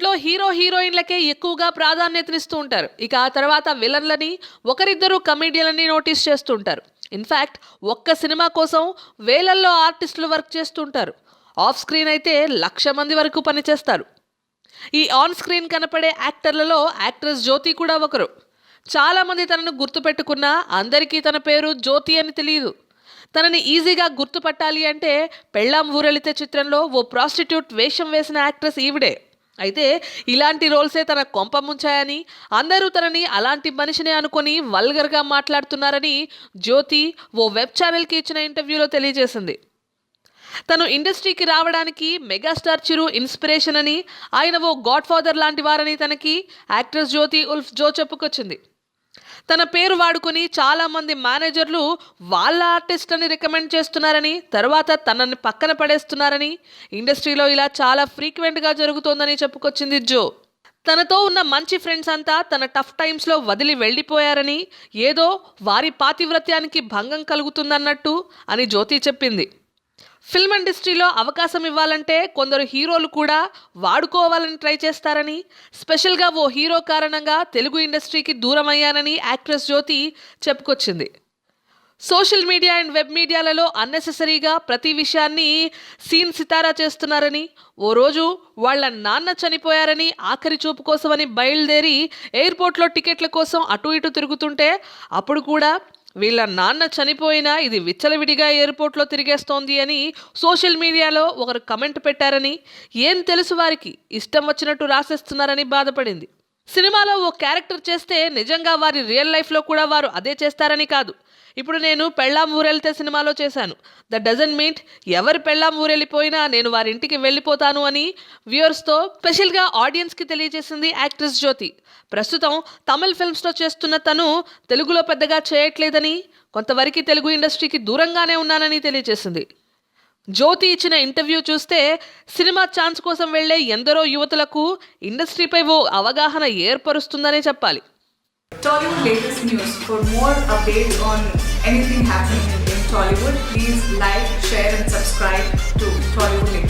టాలీవుడ్లో హీరో హీరోయిన్లకే ఎక్కువగా ప్రాధాన్యతనిస్తూ ఉంటారు. ఇక ఆ తర్వాత విలన్లని ఒకరిద్దరు కమెడియన్లని నోటీస్ చేస్తుంటారు. ఇన్ఫ్యాక్ట్ ఒక్క సినిమా కోసం వేలల్లో ఆర్టిస్టులు వర్క్ చేస్తుంటారు. ఆఫ్ స్క్రీన్ అయితే లక్ష మంది వరకు పనిచేస్తారు. ఈ ఆన్ స్క్రీన్ కనపడే యాక్టర్లలో యాక్ట్రెస్ జ్యోతి కూడా ఒకరు. చాలామంది తనను గుర్తుపెట్టుకున్నా అందరికీ తన పేరు జ్యోతి అని తెలియదు. తనని ఈజీగా గుర్తుపట్టాలి అంటే పెళ్ళాం ఊరెళితే చిత్రంలో ఓ ప్రాస్టిట్యూట్ వేషం వేసిన యాక్ట్రెస్ ఈవిడే. అయితే ఇలాంటి రోల్సే తన కొంప ముంచాయని అందరూ తనని అలాంటి మనిషినే అనుకొని వల్గర్గా మాట్లాడుతున్నారని జ్యోతి ఓ వెబ్ ఛానల్కి ఇచ్చిన ఇంటర్వ్యూలో తెలియజేసింది. తను ఇండస్ట్రీకి రావడానికి మెగాస్టార్ చిరు ఇన్స్పిరేషన్ అని ఆయన ఓ గాడ్ ఫాదర్ లాంటి వారని తనకి యాక్ట్రెస్ జ్యోతి ఉల్ఫ్ జో చెప్పుకొచ్చింది. తన పేరు వాడుకొని చాలామంది మేనేజర్లు వాళ్ళ ఆర్టిస్ట్ అని రికమెండ్ చేస్తున్నారని తర్వాత తనని పక్కన పడేస్తున్నారని ఇండస్ట్రీలో ఇలా చాలా ఫ్రీక్వెంట్గా జరుగుతోందని చెప్పుకొచ్చింది జో. తనతో ఉన్న మంచి ఫ్రెండ్స్ అంతా తన టఫ్ టైమ్స్లో వదిలి వెళ్ళిపోయారని ఏదో వారి పాతివ్రత్యానికి భంగం కలుగుతుందన్నట్టు అని జ్యోతి చెప్పింది. ఫిల్మ్ ఇండస్ట్రీలో అవకాశం ఇవ్వాలంటే కొందరు హీరోలు కూడా వాడుకోవాలని ట్రై చేస్తారని స్పెషల్గా ఓ హీరో కారణంగా తెలుగు ఇండస్ట్రీకి దూరం అయ్యానని యాక్ట్రెస్ జ్యోతి చెప్పుకొచ్చింది. సోషల్ మీడియా అండ్ వెబ్ మీడియాలలో అన్నెసెసరీగా ప్రతి విషయాన్ని సీన్ సితారా చేస్తున్నారని ఓ రోజు వాళ్ళ నాన్న చనిపోయారని ఆఖరి చూపు కోసమని బయలుదేరి ఎయిర్పోర్ట్లో టికెట్ల కోసం అటు ఇటు తిరుగుతుంటే అప్పుడు కూడా వీళ్ళ నాన్న చనిపోయినా ఇది విచ్చలవిడిగా ఎయిర్పోర్ట్లో తిరిగేస్తోంది అని సోషల్ మీడియాలో ఒకరు కమెంట్ పెట్టారని ఏం తెలుసు వారికి? ఇష్టం వచ్చినట్టు రాసేస్తున్నారని బాధపడింది. సినిమాలో ఓ క్యారెక్టర్ చేస్తే నిజంగా వారి రియల్ లైఫ్లో కూడా వారు అదే చేస్తారని కాదు. ఇప్పుడు నేను పెళ్ళాం ఊరెళ్తే సినిమాలో చేశాను. ద డజన్ మీట్ ఎవరు పెళ్ళాం ఊరెళ్ళిపోయినా నేను వారి ఇంటికి వెళ్ళిపోతాను అని వ్యూయర్స్తో స్పెషల్గా ఆడియన్స్కి తెలియజేసింది యాక్ట్రెస్ జ్యోతి. ప్రస్తుతం తమిళ్ ఫిల్మ్స్లో చేస్తున్న తను తెలుగులో పెద్దగా చేయట్లేదని కొంతవరకు తెలుగు ఇండస్ట్రీకి దూరంగానే ఉన్నానని తెలియజేసింది. జ్యోతి ఇచ్చిన ఇంటర్వ్యూ చూస్తే సినిమా ఛాన్స్ కోసం వెళ్ళే ఎందరో యువతులకు ఇండస్ట్రీపై ఓ అవగాహన ఏర్పరుస్తుందనే చెప్పాలి Tollywood latest news. For more updates on anything happening in Tollywood, please like, share, and subscribe to Tollywood latest.